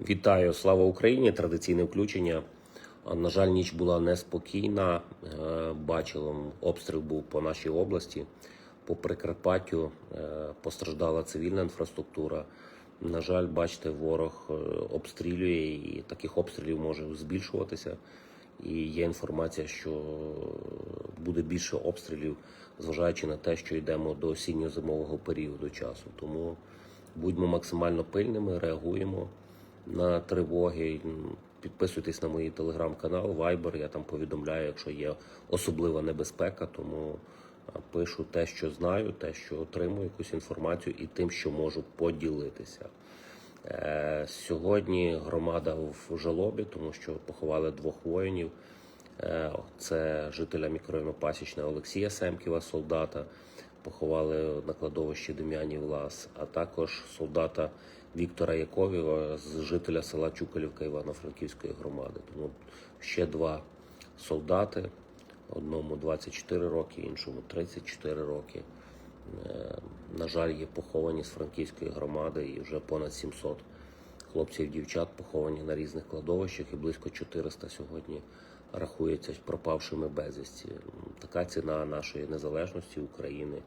Вітаю, слава Україні! Традиційне включення. На жаль, ніч була неспокійна. Е, Бачили, обстріл був по нашій області, по Прикарпаттю е, постраждала цивільна інфраструктура. На жаль, бачите, ворог е, обстрілює і таких обстрілів може збільшуватися. І є інформація, що буде більше обстрілів, зважаючи на те, що йдемо до осінньо-зимового періоду часу. Тому будьмо максимально пильними, реагуємо на тривоги. Підписуйтесь на мій телеграм-канал, Viber, я там повідомляю, якщо є особлива небезпека, тому пишу те, що знаю, те, що отримую якусь інформацію і тим, що можу поділитися. Е, Сьогодні громада в жалобі, тому що поховали двох воїнів. Е, Це жителя мікрорайону Пасічна Олексія Семківа, солдата. Поховали на кладовищі Дем'янів Лас, а також солдата Віктора Яковіва з жителя села Чукалівка Івано-Франківської громади. Тому ще два солдати, одному 24 роки, іншому 34 роки. Е, На жаль, є поховані з франківської громади і вже понад 700 хлопців і дівчат поховані на різних кладовищах і близько 400 сьогодні рахується пропавшими безвісті. Така ціна нашої незалежності України.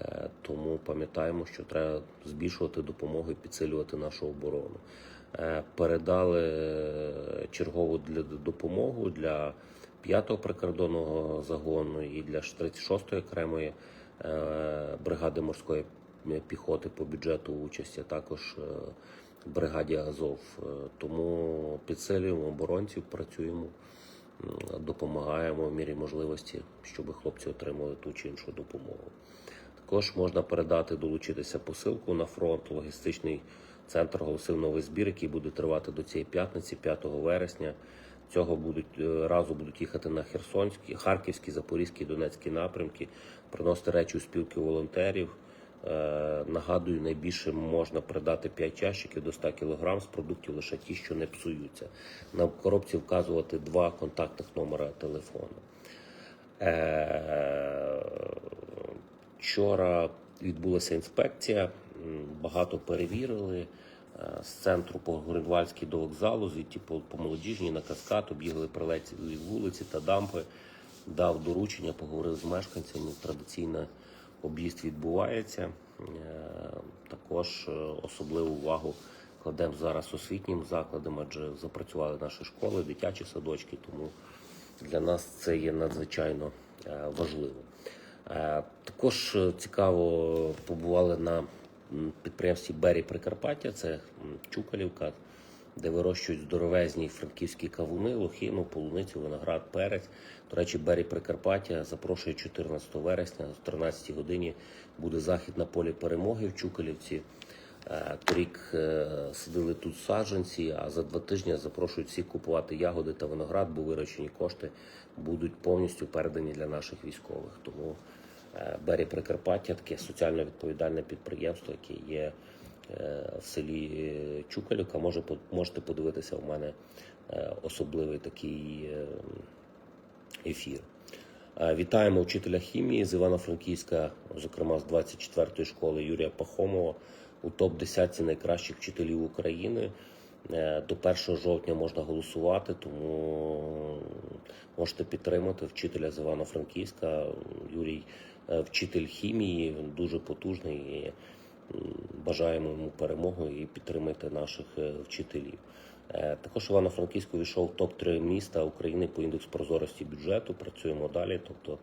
Е, Тому пам'ятаємо, що треба збільшувати допомогу і підсилювати нашу оборону. Е, Передали е, чергову для допомогу для 5-го прикордонного загону і для 36-ї окремої бригади морської піхоти по бюджету участі, а також бригаді Азов. Тому підсилюємо оборонців, працюємо, допомагаємо в мірі можливості, щоб хлопці отримали ту чи іншу допомогу. Також можна передати, долучитися посилку на фронт. Логістичний центр оголосив новий збір, який буде тривати до цієї п'ятниці, 5 вересня. Цього будуть е, разу будуть їхати на Херсонський, Харківський, Запорізький, Донецький напрямки, приносити речі у спілки волонтерів. Е, Нагадую, найбільше можна передати 5 ящиків до 100 кг з продуктів лише ті, що не псуються. На коробці вказувати два контактних номера телефону. Вчора відбулася інспекція, багато перевірили. Е, З центру по Городвальській до вокзалу, звідти по, по молодіжній на каскад, об'їхали прилеглі вулиці та дампи, дав доручення, поговорив з мешканцями. Традиційно об'їзд відбувається. Е, Також е, особливу увагу кладемо зараз освітнім закладам, адже запрацювали наші школи, дитячі садочки, тому для нас це є надзвичайно важливо. Е, Також е, цікаво побували на підприємстві Бері Прикарпаття, це Чукалівка, де вирощують здоровезні франківські кавуни, лохину, полуницю, виноград, перець. До речі, Бері Прикарпаття запрошує 14 вересня о 13 годині буде захід на полі перемоги в Чукалівці. Е, Торік садили тут саджанці, а за два тижні запрошують всіх купувати ягоди та виноград, бо виручені кошти будуть повністю передані для наших військових. Тому Бері Прикарпаття таке соціально відповідальне підприємство, яке є е, в селі е, Чукалівка. Може, можете подивитися у мене е, особливий такий е, ефір. Е, Вітаємо вчителя хімії з Івано-Франківська, зокрема з 24-ї школи Юрія Пахомова у топ-10 найкращих вчителів України. Е, До 1 жовтня можна голосувати, тому можете підтримати вчителя з Івано-Франківська. Юрій е, вчитель хімії, він дуже потужний. І бажаємо йому перемоги і підтримайте наших е, вчителів. Також Івано-Франківськ увійшов в топ-3 міста України по індексу прозорості бюджету. Працюємо далі. Тобто,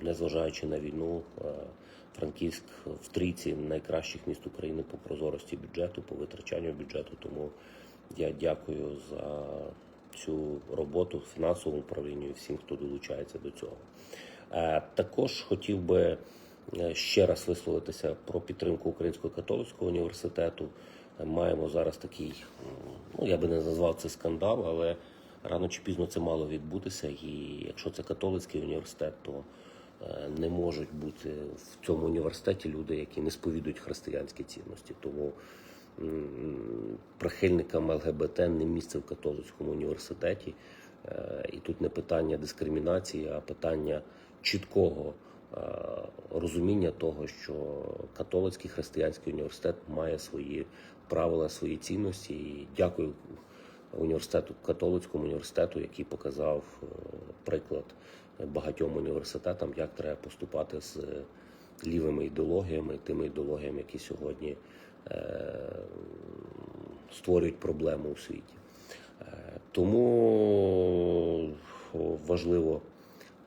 незважаючи на війну, Франківськ в трійці найкращих міст України по прозорості бюджету, по витрачанню бюджету. Тому я дякую за цю роботу фінансовому управлінню і всім, хто долучається до цього. Е, Також хотів би е, ще раз висловитися про підтримку Українського католицького університету. Е, Маємо зараз такий, ну я би не назвав це скандал, але рано чи пізно це мало відбутися. І якщо це католицький університет, то не можуть бути в цьому університеті люди, які не сповідують християнські цінності. Тому прихильникам ЛГБТ не місце в католицькому університеті. Е, І тут не питання дискримінації, а питання чіткого е, розуміння того, що католицький християнський університет має свої правила, свої цінності. І дякую університету, католицькому університету, який показав е, приклад багатьом університетам, як треба поступати з лівими ідеологіями, тими ідеологіями, які сьогодні е, створюють проблему у світі. Е, Тому важливо,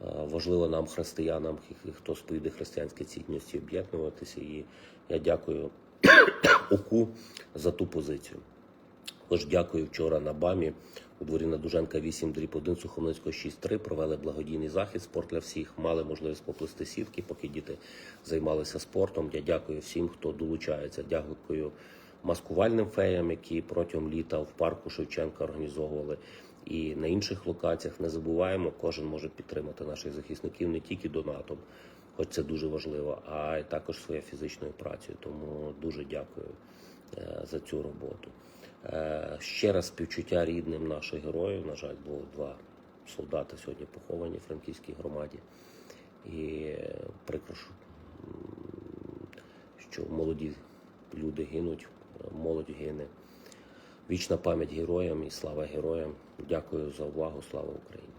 е, важливо нам, християнам, хто сповідує християнські цінності, об'єднуватися. І я дякую ОКУ за ту позицію. Тож дякую вчора на БАМі у дворі Надуженка 8 дріб 1 Сухомлинського 6-3 провели благодійний захід спорт для всіх. Мали можливість поплисти сітки, поки діти займалися спортом. Я дякую всім, хто долучається. Дякую маскувальним феям, які протягом літа в парку Шевченка організовували. І на інших локаціях не забуваємо, кожен може підтримати наших захисників не тільки донатом, хоч це дуже важливо, а також своєю фізичною працею. Тому дуже дякую е, за цю роботу. Е, Ще раз співчуття рідним наших героїв. На жаль, було два солдати сьогодні поховані в Франківській громаді. І прикро, що, молоді люди гинуть, молодь гине. Вічна пам'ять героям і слава героям. Дякую за увагу. Слава Україні!